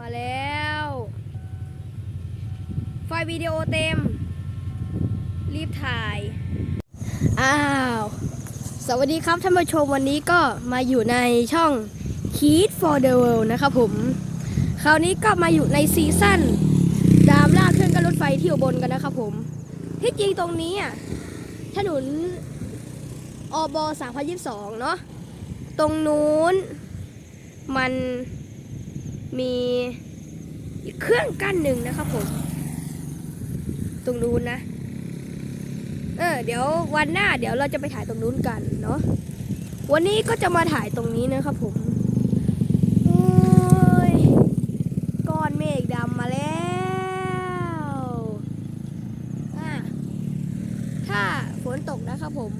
มาแล้ว ไฟวิดีโอเต็ม รีบถ่าย อ้าว สวัสดีครับท่านผู้ชมวันนี้ก็มาอยู่ในช่อง Kid for the World นะครับผม คราวนี้ก็มาอยู่ในซีซั่นดามล่าเครื่องกันรถไฟที่อุบลกันนะครับผม ที่จริงตรงนี้อะถนนอบ3022 เนาะ ตรงนู้นมัน มีอีกเครื่องกั้นหนึ่งนะครับผม ตรงนู้นนะ เออ เดี๋ยววันหน้าเดี๋ยวเราจะไปถ่ายตรงนู้นกันเนาะ วันนี้ก็จะมาถ่ายตรงนี้นะครับผมโอ้ยก้อนเมฆดำมาแล้วอะถ้าฝนตกนะครับผม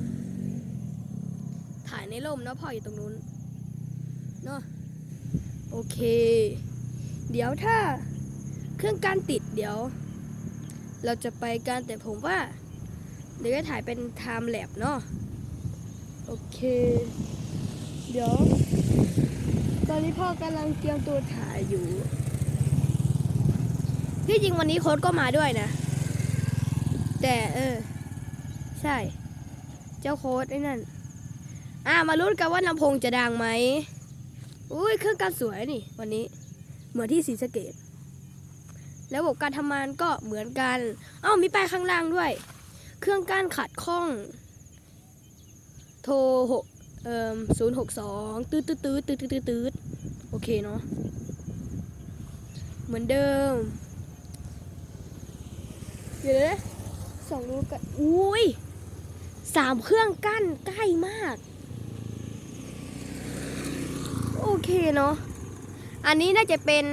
ถ่ายในร่มเนาะพ่ออยู่ตรงนู้น โอเค เดี๋ยวถ้าเครื่องการติดเดี๋ยว เราจะไปกันแต่ผมว่า เดี๋ยวจะถ่ายเป็น time lapse เนาะโอเค เดี๋ยว ตอนนี้พ่อกำลังเตรียมตัวถ่ายอยู่ ที่จริงวันนี้โค้ดก็มาด้วยนะ แต่เออ ใช่ เจ้าโค้ดไอ้นั่น อ่ามาลุ้นกันว่าลำโพงจะดังไหม อุ้ยเครื่องการสวยนี่ วันนี้เหมือนที่ศรีสะเกดแล้วระบบการทำงานก็เหมือนกันเอ้ามีป้ายข้างล่างด้วย เครื่องกั้นขัดข้อง โทรหกเอ่อศูนย์หกสองตืดตืดตืดตืดตืดตืดตืดโอเคเนาะเหมือนเดิม เดี๋ยวนะสองดูกันอุ้ยสามเครื่องกั้นใกล้มาก โอ เคเนาะ อันนี้น่าจะเป็น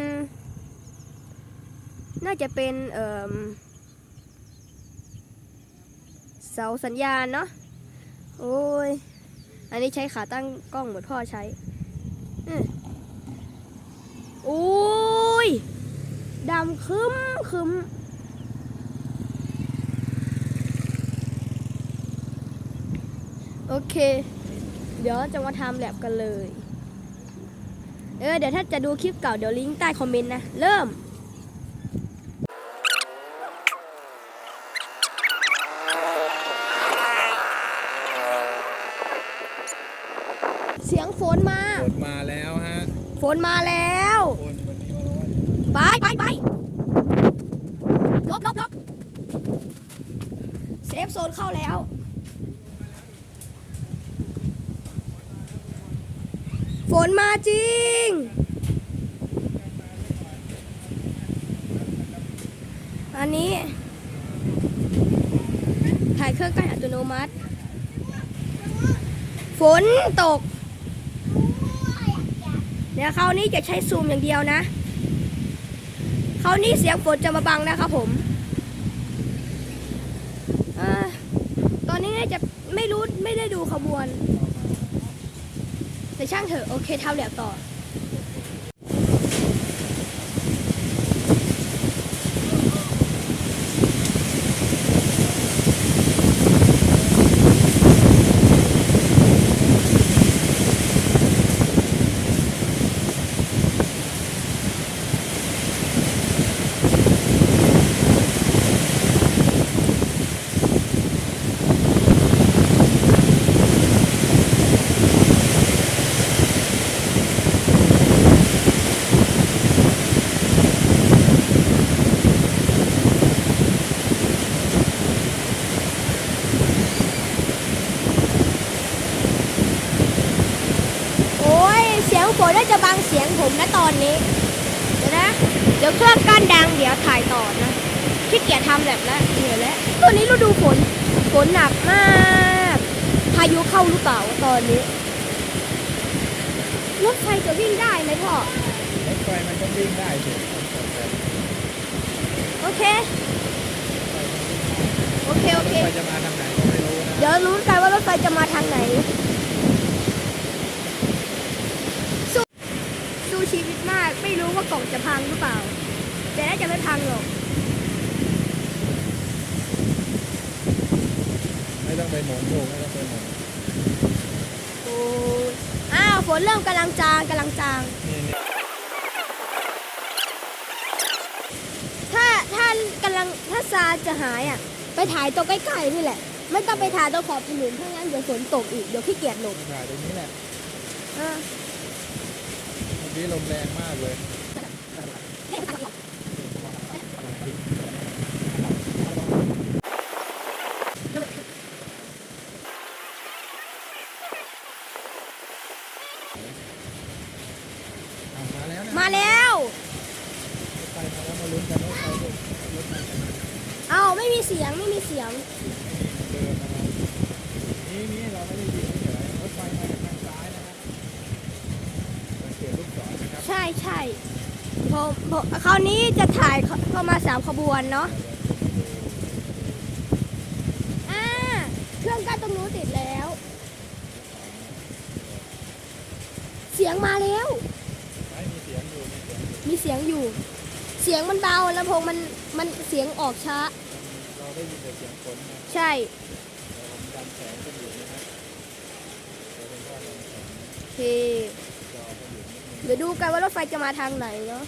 น่าจะเป็นเอ่อเสาสัญญาณเนาะ โอ้ย อันนี้ใช้ขาตั้งกล้องเหมือนพ่อใช้โอ้ยดำคึมคึมโอเค เดี๋ยวจะมาทำแลบกันเลย เออเดี๋ยวถ้าจะดูคลิปเก่าเดี๋ยวลิงก์ใต้คอมเมนต์นะ เริ่ม เสียงฝนมาฝนมาแล้วฮะฝนมาแล้วฝนวันนี้ร้อนไปไปไปลบลบลบเซฟโซนเข้าแล้ว ฝนมา จริง อันนี้ ถ่ายเครื่องกั้นอัตโนมัติ ฝนตก เดี๋ยวครานี้จะใช้ซูมอย่างเดียวนะครานี้เสียงฝนจะมาบังนะครับผมอตอนนี้น่าจะไม่รู้ไม่ได้ดูขบวน แต่ช่างเถอะโอเคเท้าเหลียวต่อ จะบังเสียงผมนะตอนนี้ เดี๋ยวนะ เดี๋ยวเครื่องกั้นดังเดี๋ยวถ่ายต่อนะขี้เกียจทำแบบแล้วเหนื่อยแล้วตอนนี้ฤดูฝน ฝนหนักมาก พายุเข้าหรือเปล่าตอนนี้ รถไฟจะวิ่งได้ไหมพ่อ รถไฟมันก็วิ่งได้สิโอเค โอเค โอรถเคไฟจะมาทางไหนก็ไม่รู้นะ เดี๋ยวรู้กันว่ารถไฟจะมาทางไหน กล่องจะพังหรือเปล่า แต่น่าจะไม่พังหรอก ไม่ต้องไปหมองโงไม่ต้องไปหมองโอ้อ้าวฝนเริ่มกำลังจางกำลังจางถ้าถ้ากำลังถ้าซาจะหายอะ ไปถ่ายตัวใกล้ๆนี่แหละ ไม่ต้องไปถ่ายตัวขอบถนนเพราะงั้นเดี๋ยวฝนตกอีกเดี๋ยวขี้เกียจหลบถ่ายตรงนี้แหละอะ เมื่อกี้ลมแรงมากเลย ใช่ใช่ผมผมคราวนี้จะถ่ายเข้ามาสามขบวนเนาะอ่าเครื่องกั้นตรงนู้นติดแล้ว เสียงมาแล้ว ไม่มีเสียงอยู่มีเสียงอยู่มีเสียงอยู่ เสียงมันเบาลำโพงมันมันเสียงออกช้า เราได้ยินแต่เสียงฝนนะใช่แต่ผมดันแสงขึ้นอยู่นะครับเดี๋ยวเป็นว่าดันแสง โอเค เดี๋ยวดูกันว่ารถไฟจะมาทางไหนเนาะ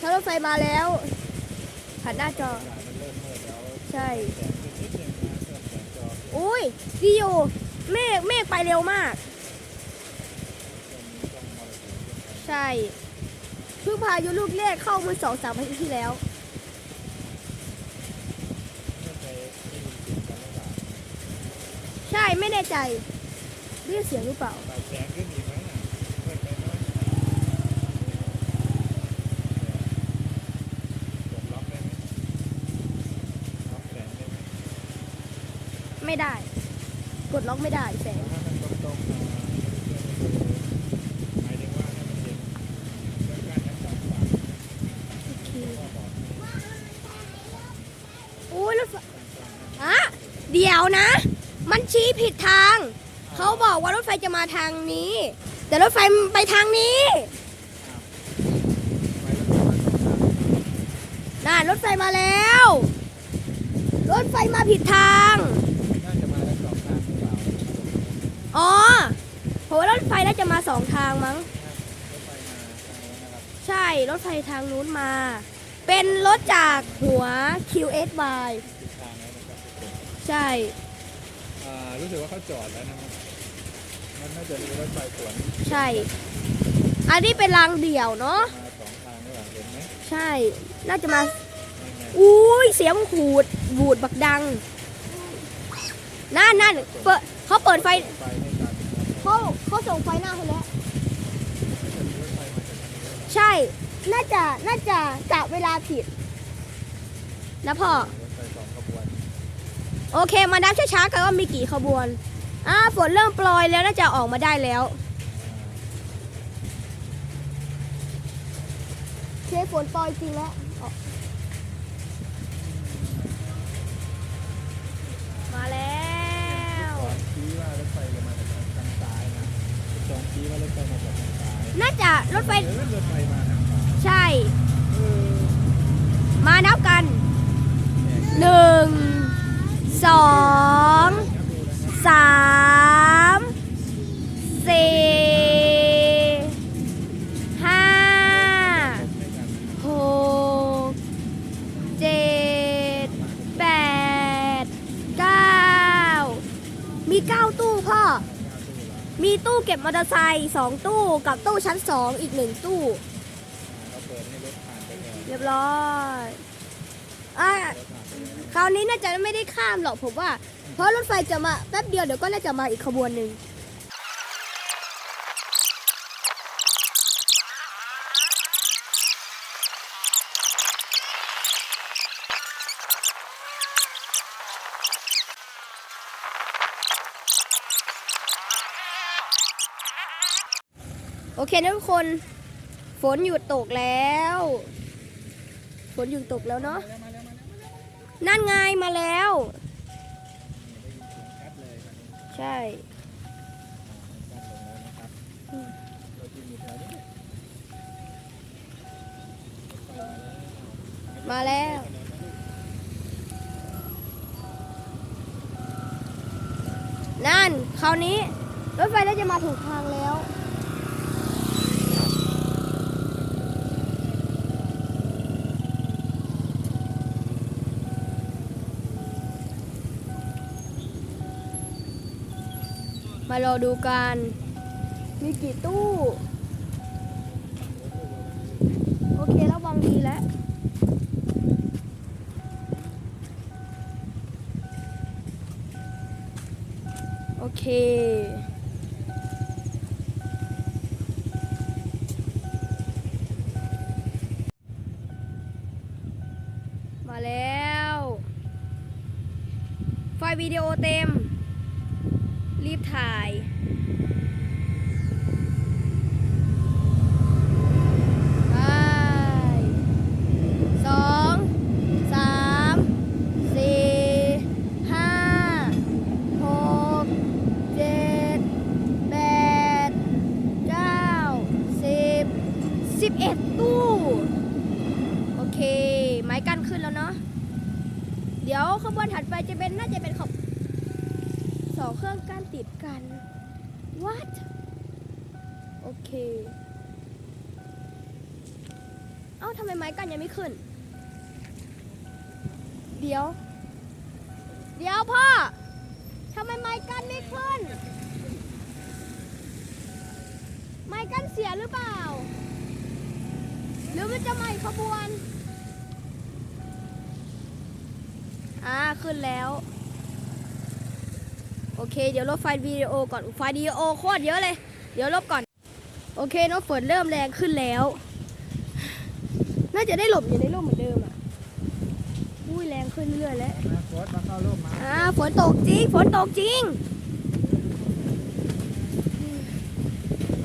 ถ้ารถไฟมาแล้วผ่านหน้าจอ ใช่แสงขึ้นนิดนึงนะเพิ่มแสงจอขึ้นอุ้ยดีอยู่เมฆเมฆไปเร็วมาก ใช่เพิ่งพายุลูกแรกเข้าเมื่อสองสามอาทิตย์ที่แล้ว ใช่ไม่แน่ใจเรียกเสียงหรือเปล่า ปรับแสงขึ้นอีกไหมน่ะเพิ่มไปไหมกดล็อกได้ไหมล็อกแสงได้ไหม ไม่ได้ กดล็อกไม่ได้แสงถ้ามันตรงๆมาหมายถึงว่าให้มันเห็นเรื่องการทั้งสองฝั่งก็บอกอุ้ยรถไฟอะเดี๋ยวนะ มันชี้ผิดทาง เขาบอกว่ารถไฟจะมาทางนี้ แต่รถไฟไปทางนี้น่ารถไฟมาแล้ว รถไฟมาผิดทาง น่าจะมาทั้งสองทางหรือเปล่า อ๋อโหรถไฟน่าจะมาสองทางมั้งรถไฟมาทางนั้นนะครับใช่รถไฟทางนู้นมา เป็นรถจากหัว QSY ผิดทางแล้วนะครับทุกคนใช่อ่ารู้สึกว่าเขาจอดแล้วนะครับ มันน่าจะมีรถไฟสวนใช่ อันนี้เป็นรางเดี่ยวเนาะมาสองทางหรือเปล่าเห็นไหมใช่ น่าจะมา นั่นไงอุ้ยเสียงหูดบูดบักดัง นั่นนั่นเปิดเขาเปิดไฟไฟไม่ตัดนะครับ เขาเขาส่งไฟหน้าเขาแล้ว ใช่ น่าจะ น่าจะกะเวลาผิด นะพ่อ โอเค มานับช้าๆกันว่ามีกี่ขบวน อ่า ฝนเริ่มโปรยแล้วน่าจะออกมาได้แล้วเคฝนโปรยจริงแล้วออกมาแล้ว สอนชี้ว่ารถไฟจะมาจากทางซ้ายนะสอนชี้ว่ารถไฟมาจากทางซ้าย น่าจะร ถไฟ รถไฟมาทางขวาใช่ เออมานับกันหนึ่งสองสามสี่ห้าหกเจ็ดแปดเก้ามีเก้าตู้ มีตู้เก็บมอเตอร์ไซค์สองตู้กับตู้ชั้นสองอีกหนึ่งตู้ เราเปิดให้รถผ่านไปเลยเรียบร้อยอะรถผ่านไปเลยคราวนี้น่าจะไม่ได้ข้ามหรอกผมว่า เพราะรถไฟจะมาแป๊บเดียวเดี๋ยวก็น่าจะมาอีกขบวนหนึ่ง โอเคนะทุกคน ฝนหยุดตกแล้ว ฝนหยุดตกแล้วเนาะนั่นไงมาแล้ว ใช่มาแล้ว นั่น คราวนี้ รถไฟน่าจะมาถูกทางแล้ว มารอดูกันมีกี่ตู้ โอเคระวังดีแล้วโอเคมาแล้ว ไฟวิดีโอเต็ม รีบถ่าย ไปสองสามสี่ห้าหกเจ็ดแปดเก้าสิบสิบเอ็ดตู้ โอเค ไม้กั้นขึ้นแล้วเนาะ เดี๋ยวขบวนถัดไปจะเป็นน่าจะเป็นขบ สองเครื่องกั้นติดกัน what โอเค เอ้าทำไมไม้กั้นยังไม่ขึ้น เดี๋ยว เดี๋ยวพ่อทำไมไม้กั้นไม่ขึ้น ไม้กั้นเสียหรือเปล่า หรือมันจะใหม่ขบวน อ่า ขึ้นแล้ว โอเค เดี๋ยวลบไฟล์วิดีโอก่อนไฟล์วิดีโอโคตรเยอะเลย เดี๋ยวลบก่อน โอเคน้องฝนเริ่มแรงขึ้นแล้ว น่าจะได้หลบอยู่ในร่มเหมือนเดิมอะอุ้ยแรงขึ้นเรื่อยๆแล้วมาโค้ดมาเข้าร่มมาอ่าฝนตกจริงฝนตกจริง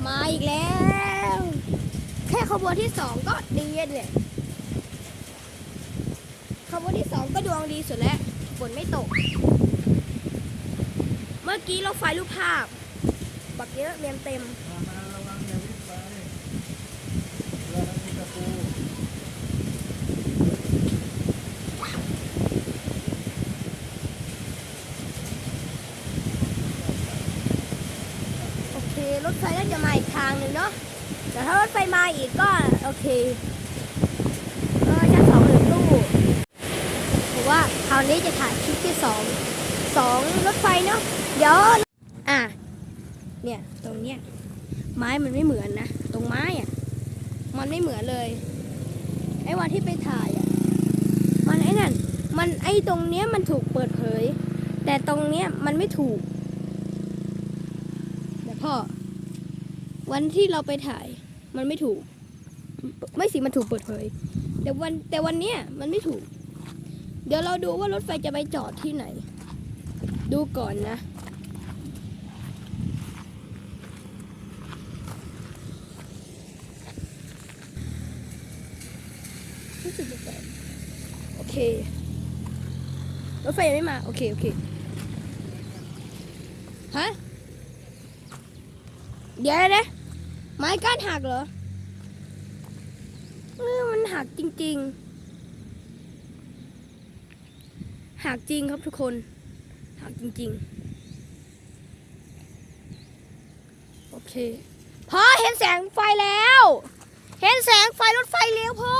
มาอีกแล้ว แค่ขบวนที่สองก็ดีเลยขบวนที่สองก็ดวงดีสุดแล้วฝนไม่ตก มื่อกี้เราไฟล์รูปภาพ บักเยอะเรียมเต็ม มามาระวังอย่าวิ่งไปเรามีตะปูโอเค รถไฟน่าจะมาอีกทางหนึ่งเนาะแต่ถ้ารถไฟมาอีกก็ โอเคเออชั้นสองหนึ่งตู้ผมว่าคราวนี้จะถ่ายคลิปที่สอง สองรถไฟเนาะเดี๋ยวอะเนี่ยตรงเนี้ยไม้มันไม่เหมือนนะ ตรงไม้อะมันไม่เหมือนเลยไอ้วันที่ไปถ่ายอะมันไอ้นั่นมันไอ้ตรงเนี้ยมันถูกเปิดเผย แต่ตรงเนี้ยมันไม่ถูกแต่พ่อวันที่เราไปถ่ายมันไม่ถูก ไม่สิมันถูกเปิดเผย แต่วันแต่วันเนี้ยมันไม่ถูก เดี๋ยวเราดูว่ารถไฟจะไปจอดที่ไหน ดูก่อนนะ รู้สึกจะแปลกโอเค รถไฟยังไม่มา โอเค โอเค ฮะ เดี๋ยวนะ ไม้ก้านหักเหรอเออมันหักจริง ๆ หักจริงครับทุกคน หักจริง ๆ โอเคพ่อเห็นแสงไฟแล้ว เห็นแสงไฟรถไฟเลี้ยวพ่อ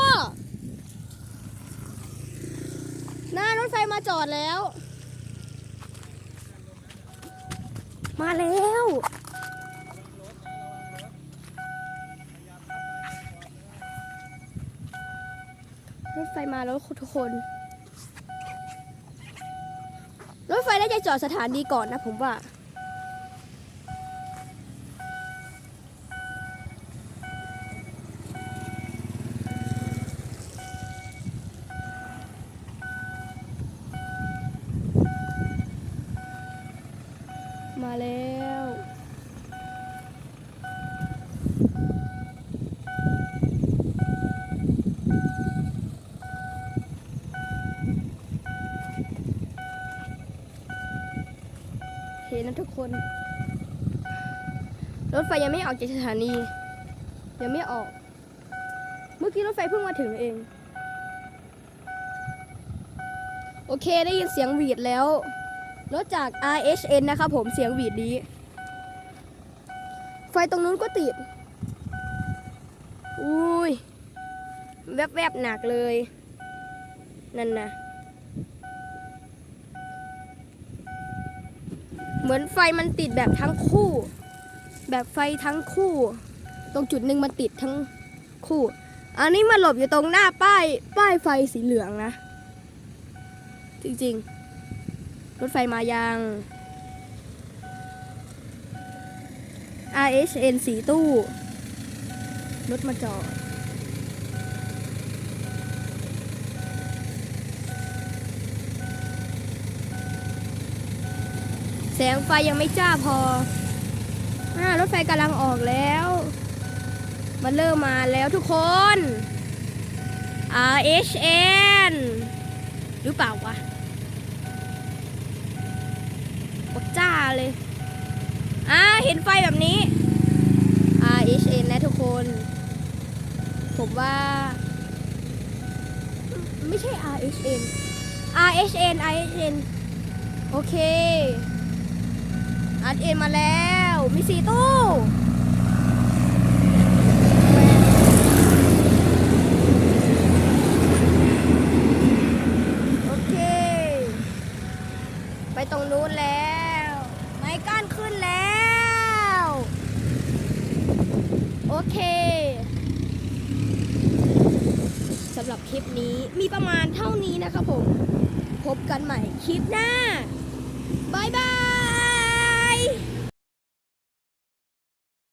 หน้ารถไฟมาจอดแล้ว มาแล้วรถไฟมาแล้วทุกคน ไฟน่าจจอดสถานีก่อนนะผมว่าแล้ว เห็นนะทุกคน รถไฟยังไม่ออกจากสถานี ยังไม่ออก เมื่อกี้รถไฟเพิ่งมาถึงเอง โอเคได้ยินเสียงหวีดแล้วรถจาก RHN นะครับผมเสียงหวีดนี้ ไฟตรงนู้นก็ติด อุ้ย แวบๆหนักเลย นั่นนะ เห มือนมือนไฟมันติดแบบทั้งคู่ แบบไฟทั้งคู่ ตรงจุดหนึ่งมันติดทั้งคู่ อันนี้มาหลบอยู่ตรงหน้าป้ายป้ายไฟสีเหลืองนะ จริงๆ รถไฟมายัง RHN สีตู้ รถมาจอด สงไฟยังไม่จ้าพออารถไฟกำลังออกแล้ว มันเริ่มมาแล้วทุกคน RHN หรือเปล่าวะบอกจ้าเลย อ่า เห็นไฟแบบนี้ RHN นะทุกคน ผมว่า ไม่ใช่ RHN RHN RHN โอเค อัดเตเอมาแล้ว